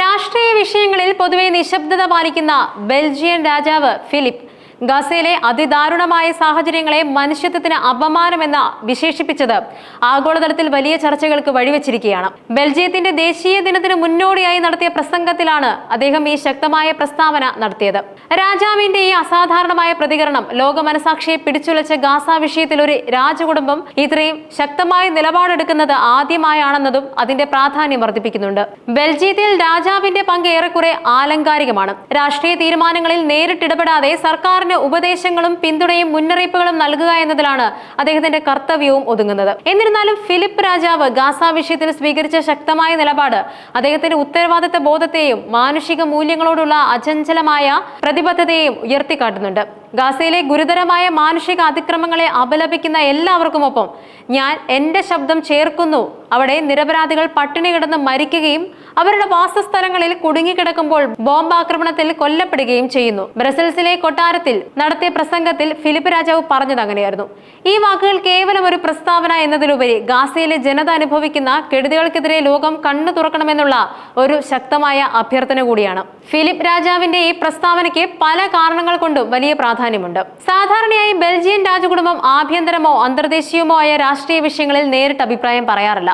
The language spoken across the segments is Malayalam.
രാഷ്ട്രീയ വിഷയങ്ങളിൽ പൊതുവെ നിശബ്ദത പാലിക്കുന്ന ബെൽജിയൻ രാജാവ് ഫിലിപ്പ്. ഗസയിലെ അതിദാരുണമായ സാഹചര്യങ്ങളെ മനുഷ്യത്വത്തിന് അപമാനമെന്ന് വിശേഷിപ്പിച്ചത് ആഗോളതലത്തിൽ വലിയ ചർച്ചകൾക്ക് വഴിവെച്ചിരിക്കുകയാണ്. ബെൽജിയത്തിന്റെ ദേശീയ ദിനത്തിന് മുന്നോടിയായി നടത്തിയ പ്രസംഗത്തിലാണ് അദ്ദേഹം ഈ ശക്തമായ പ്രസ്താവന നടത്തിയത്. രാജാവിന്റെ ഈ അസാധാരണമായ പ്രതികരണം ലോക മനസാക്ഷിയെ പിടിച്ചുലച്ച ഗാസ വിഷയത്തിൽ ഒരു രാജകുടുംബം ഇത്രയും ശക്തമായ നിലപാടെടുക്കുന്നത് ആദ്യമായാണെന്നതും അതിന്റെ പ്രാധാന്യം വർദ്ധിപ്പിക്കുന്നുണ്ട്. ബെൽജിയത്തിൽ രാജാവിന്റെ പങ്ക് ഏറെക്കുറെ ആലങ്കാരികമാണ്. രാഷ്ട്രീയ തീരുമാനങ്ങളിൽ നേരിട്ടിടപെടാതെ സർക്കാരിന് ഉപദേശങ്ങളും പിന്തുണയും മുന്നറിയിപ്പുകളും നൽകുക എന്നതിലാണ് അദ്ദേഹത്തിന്റെ കർത്തവ്യവും ഒതുങ്ങുന്നത്. എന്നിരുന്നാലും ഫിലിപ്പ് രാജാവ് ഗാസ വിഷയത്തിൽ സ്വീകരിച്ച ശക്തമായ നിലപാട് അദ്ദേഹത്തിന്റെ ഉത്തരവാദിത്ത ബോധത്തെയും മാനുഷിക മൂല്യങ്ങളോടുള്ള അചഞ്ചലമായ പ്രതിബദ്ധതയെയും ഉയർത്തിക്കാട്ടുന്നുണ്ട്. ഗാസയിലെ ഗുരുതരമായ മാനുഷിക അതിക്രമങ്ങളെ അപലപിക്കുന്ന എല്ലാവർക്കുമൊപ്പം ഞാൻ എന്റെ ശബ്ദം ചേർക്കുന്നു അവിടെ നിരപരാധികൾ പട്ടിണി കിടന്ന് മരിക്കുകയും അവരുടെ വാസസ്ഥലങ്ങളിൽ കുടുങ്ങിക്കിടക്കുമ്പോൾ ബോംബാക്രമണത്തിൽ കൊല്ലപ്പെടുകയും ചെയ്യുന്നു. ബ്രസൽസിലെ കൊട്ടാരത്തിൽ നടത്തിയ പ്രസംഗത്തിൽ ഫിലിപ്പ് രാജാവ് പറഞ്ഞത് അങ്ങനെയായിരുന്നു. ഈ വാക്കുകൾ കേവലം ഒരു പ്രസ്താവന എന്നതിലുപരി ഗാസയിലെ ജനത അനുഭവിക്കുന്ന കെടുതികൾക്കെതിരെ ലോകം കണ്ണു തുറക്കണമെന്നുള്ള ഒരു ശക്തമായ അഭ്യർത്ഥന കൂടിയാണ്. ഫിലിപ്പ് രാജാവിന്റെ ഈ പ്രസ്താവനയ്ക്ക് പല കാരണങ്ങൾ കൊണ്ടും വലിയ പ്രാധാന്യമുണ്ട്. സാധാരണയായി ബെൽജിയൻ രാജകുടുംബം ആഭ്യന്തരമോ അന്തർദേശീയമോ ആയ രാഷ്ട്രീയ വിഷയങ്ങളിൽ നേരിട്ട് അഭിപ്രായം പറയാറില്ല.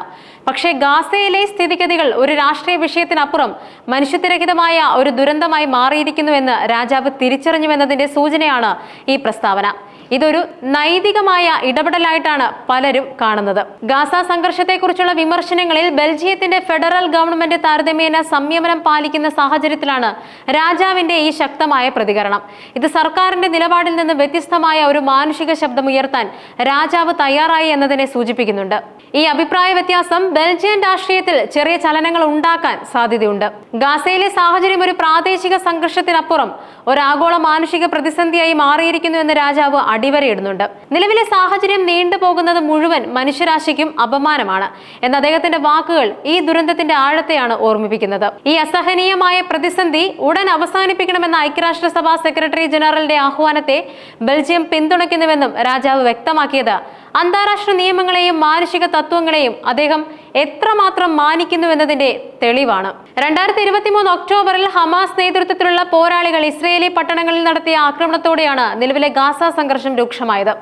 പക്ഷേ ഗാസയിലെ സ്ഥിതിഗതികൾ ഒരു രാഷ്ട്രീയ വിഷയത്തിനപ്പുറം മനുഷ്യത്വരഹിതമായ ഒരു ദുരന്തമായി മാറിയിരിക്കുന്നുവെന്ന് രാജാവ് തിരിച്ചറിഞ്ഞുവെന്നതിന്റെ സൂചനയാണ് ഈ പ്രസ്താവന. ഇതൊരു നൈതികമായ ഇടപെടലായിട്ടാണ് പലരും കാണുന്നത്. ഗാസ സംഘർഷത്തെക്കുറിച്ചുള്ള വിമർശനങ്ങളിൽ ബെൽജിയത്തിന്റെ ഫെഡറൽ ഗവൺമെന്റ് താരതമ്യേന സംയമനം പാലിക്കുന്ന സാഹചര്യത്തിലാണ് രാജാവിന്റെ ഈ ശക്തമായ പ്രതികരണം. ഇത് സർക്കാരിന്റെ നിലപാടിൽ നിന്ന് വ്യത്യസ്തമായ ഒരു മാനുഷിക ശബ്ദമുയർത്താൻ രാജാവ് തയ്യാറായി എന്നതിനെ സൂചിപ്പിക്കുന്നുണ്ട്. ഈ അഭിപ്രായ വ്യത്യാസം ബെൽജിയൻ രാഷ്ട്രീയത്തിൽ ചെറിയ ചലനങ്ങൾ ഉണ്ടാക്കാൻ സാധ്യതയുണ്ട്. ഗാസയിലെ സാഹചര്യം ഒരു പ്രാദേശിക സംഘർഷത്തിനപ്പുറം ഒരു ആഗോള മാനുഷിക പ്രതിസന്ധിയായി മാറിയിരിക്കുന്നു എന്ന് രാജാവ് അടിവരയിടുന്നുണ്ട്. നിലവിലെ സാഹചര്യം നീണ്ടുപോകുന്നത് മുഴുവൻ മനുഷ്യരാശിക്കും അപമാനമാണ്. എന്ന അദ്ദേഹത്തിന്റെ വാക്കുകൾ ഈ ദുരന്തത്തിന്റെ ആഴത്തെയാണ് ഓർമ്മിപ്പിക്കുന്നത്. ഈ അസഹനീയമായ പ്രതിസന്ധി ഉടൻ അവസാനിപ്പിക്കണമെന്ന ഐക്യരാഷ്ട്രസഭ സെക്രട്ടറി ജനറലിന്റെ ആഹ്വാനത്തെ ബെൽജിയം പിന്തുണയ്ക്കുന്നുവെന്നും രാജാവ് വ്യക്തമാക്കിയത്. അന്താരാഷ്ട്ര നിയമങ്ങളെയും മാനുഷിക തത്വങ്ങളെയും അദ്ദേഹം എത്രമാത്രം മാനിക്കുന്നു എന്നതിന്റെ തെളിവാണ്. രണ്ടായിരത്തി ഇരുപത്തി മൂന്ന് ഒക്ടോബറിൽ ഹമാസ് നേതൃത്വത്തിലുള്ള പോരാളികൾ ഇസ്രയേലി പട്ടണങ്ങളിൽ നടത്തിയ ആക്രമണത്തോടെയാണ് നിലവിലെ ഗാസ സംഘർഷം രൂക്ഷമായത്.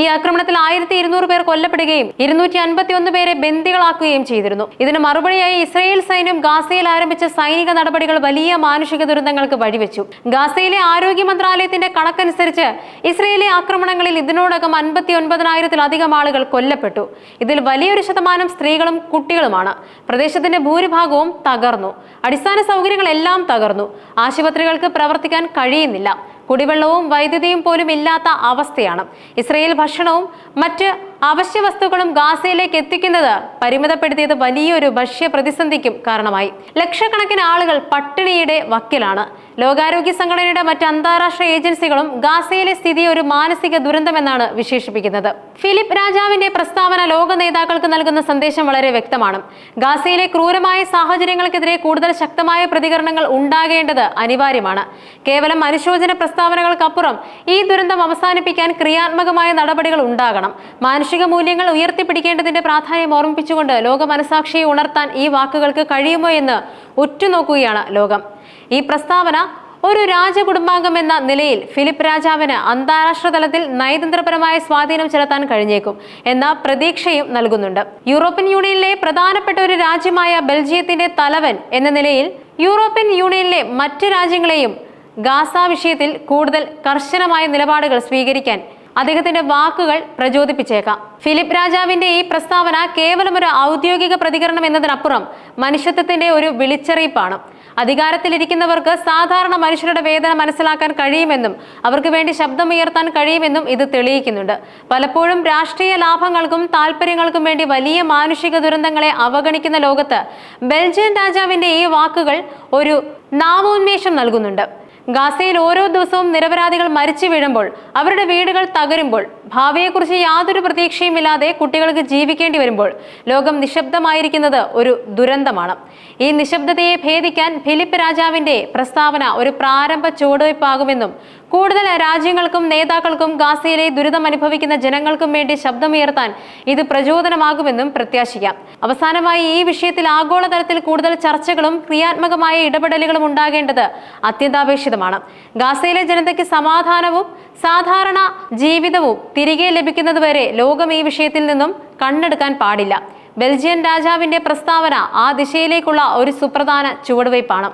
ഈ ആക്രമണത്തിൽ ആയിരത്തി ഇരുന്നൂറ് പേർ കൊല്ലപ്പെടുകയും ഇരുന്നൂറ്റി അൻപത്തി ഒന്ന് പേരെ ബന്ദികളാക്കുകയും ചെയ്തിരുന്നു. ഇതിന് മറുപടിയായി ഇസ്രയേൽ സൈന്യം ഗാസയിൽ ആരംഭിച്ച സൈനിക നടപടികൾ വലിയ മാനുഷിക ദുരന്തങ്ങൾക്ക് വഴിവെച്ചു. ഗാസയിലെ ആരോഗ്യ മന്ത്രാലയത്തിന്റെ കണക്കനുസരിച്ച് ഇസ്രയേലി ആക്രമണങ്ങളിൽ ഇതിനോടകം അൻപത്തി ഒൻപതിനായിരത്തിലധികം ആളുകൾ കൊല്ലപ്പെട്ടു. ഇതിൽ വലിയൊരു ശതമാനം സ്ത്രീകളും കുട്ടികളുമാണ്. പ്രദേശത്തിന്റെ ഭൂരിഭാഗവും തകർന്നു. അടിസ്ഥാന സൗകര്യങ്ങളെല്ലാം തകർന്നു. ആശുപത്രികൾക്ക് പ്രവർത്തിക്കാൻ കഴിയുന്നില്ല. കുടിവെള്ളവും വൈദ്യുതിയും പോലും ഇല്ലാത്ത അവസ്ഥയാണ്. ഇസ്രയേൽ ഭക്ഷണവും മറ്റ് അവശ്യ വസ്തുക്കളും ഗാസയിലേക്ക് എത്തിക്കുന്നത് പരിമിതപ്പെടുത്തിയത് വലിയൊരു ഭക്ഷ്യ പ്രതിസന്ധിക്കും കാരണമായി. ലക്ഷക്കണക്കിന് ആളുകൾ പട്ടിണിയുടെ വക്കിലാണ്. ലോകാരോഗ്യ സംഘടനയുടെ മറ്റ് അന്താരാഷ്ട്ര ഏജൻസികളും ഗാസയിലെ സ്ഥിതി ഒരു മാനസിക ദുരന്തമെന്നാണ് വിശേഷിപ്പിക്കുന്നത്. ഫിലിപ്പ് രാജാവിന്റെ പ്രസ്താവന ലോക നേതാക്കൾക്ക് നൽകുന്ന സന്ദേശം വളരെ വ്യക്തമാണ്. ഗാസയിലെ ക്രൂരമായ സാഹചര്യങ്ങൾക്കെതിരെ കൂടുതൽ ശക്തമായ പ്രതികരണങ്ങൾ ഉണ്ടാകേണ്ടത് അനിവാര്യമാണ്. കേവലം അനുശോചന പ്രസ്താവനകൾക്കപ്പുറം ഈ ദുരന്തം അവസാനിപ്പിക്കാൻ ക്രിയാത്മകമായ നടപടികൾ ഉണ്ടാകണം. മാനുഷിക മൂല്യങ്ങൾ ഉയർത്തിപ്പിടിക്കേണ്ടതിന്റെ പ്രാധാന്യം ഓർമ്മിപ്പിച്ചുകൊണ്ട് ലോക മനസാക്ഷിയെ ഉണർത്താൻ ഈ വാക്കുകൾക്ക് കഴിയുമോ എന്ന് ഉറ്റുനോക്കുകയാണ് ലോകം. ഈ പ്രസ്താവന ഒരു രാജകുടുംബാംഗം എന്ന നിലയിൽ ഫിലിപ്പ് രാജാവിന് അന്താരാഷ്ട്ര തലത്തിൽ നയതന്ത്രപരമായ സ്വാധീനം ചെലുത്താൻ കഴിഞ്ഞേക്കും എന്ന പ്രതീക്ഷയും നൽകുന്നുണ്ട്. യൂറോപ്യൻ യൂണിയനിലെ പ്രധാനപ്പെട്ട ഒരു രാജ്യമായ ബെൽജിയത്തിന്റെ തലവൻ എന്ന നിലയിൽ യൂറോപ്യൻ യൂണിയനിലെ മറ്റ് രാജ്യങ്ങളെയും ഗാസ വിഷയത്തിൽ കൂടുതൽ കർശനമായ നിലപാടുകൾ സ്വീകരിക്കാൻ അദ്ദേഹത്തിന്റെ വാക്കുകൾ പ്രചോദിപ്പിച്ചേക്കാം. ഫിലിപ്പ് രാജാവിന്റെ ഈ പ്രസ്താവന കേവലം ഒരു ഔദ്യോഗിക പ്രതികരണം എന്നതിനപ്പുറം മനുഷ്യത്വത്തിന്റെ ഒരു വിളിച്ചറിയിപ്പാണ്. അധികാരത്തിലിരിക്കുന്നവർക്ക് സാധാരണ മനുഷ്യരുടെ വേദന മനസ്സിലാക്കാൻ കഴിയുമെന്നും അവർക്ക് വേണ്ടി ശബ്ദമുയർത്താൻ കഴിയുമെന്നും ഇത് തെളിയിക്കുന്നുണ്ട്. പലപ്പോഴും രാഷ്ട്രീയ ലാഭങ്ങൾക്കും താല്പര്യങ്ങൾക്കും വേണ്ടി വലിയ മാനുഷിക ദുരന്തങ്ങളെ അവഗണിക്കുന്ന ലോകത്ത് ബെൽജിയൻ രാജാവിന്റെ ഈ വാക്കുകൾ ഒരു നാമോന്മേഷം നൽകുന്നുണ്ട്. ഗാസയിൽ ഓരോ ദിവസവും നിരപരാധികൾ മരിച്ചു വീഴുമ്പോൾ അവരുടെ വീടുകൾ തകരുമ്പോൾ ഭാവിയെക്കുറിച്ച് യാതൊരു പ്രതീക്ഷയുമില്ലാതെ കുട്ടികൾക്ക് ജീവിക്കേണ്ടി വരുമ്പോൾ ലോകം നിശബ്ദമായിരിക്കുന്നത് ഒരു ദുരന്തമാണ്. ഈ നിശബ്ദതയെ ഭേദിക്കാൻ ഫിലിപ്പ് രാജാവിന്റെ പ്രസ്താവന ഒരു പ്രാരംഭ ചുവടുവയ്പാകുമെന്നും കൂടുതൽ രാജ്യങ്ങൾക്കും നേതാക്കൾക്കും ഗാസയിലെ ദുരിതം അനുഭവിക്കുന്ന ജനങ്ങൾക്കും വേണ്ടി ശബ്ദമുയർത്താൻ ഇത് പ്രചോദനമാകുമെന്നും പ്രത്യാശിക്കാം. അവസാനമായി ഈ വിഷയത്തിൽ ആഗോളതലത്തിൽ കൂടുതൽ ചർച്ചകളും ക്രിയാത്മകമായ ഇടപെടലുകളും ഉണ്ടാകേണ്ടത് അത്യന്താപേക്ഷിതമാണ്. ഗാസയിലെ ജനതയ്ക്ക് സമാധാനവും സാധാരണ ജീവിതവും തിരികെ ലഭിക്കുന്നതുവരെ ലോകം ഈ വിഷയത്തിൽ നിന്നും കണ്ണെടുക്കാൻ പാടില്ല. ബെൽജിയൻ രാജാവിന്റെ പ്രസ്താവന ആ ദിശയിലേക്കുള്ള ഒരു സുപ്രധാന ചുവടുവയ്പ്പാണ്.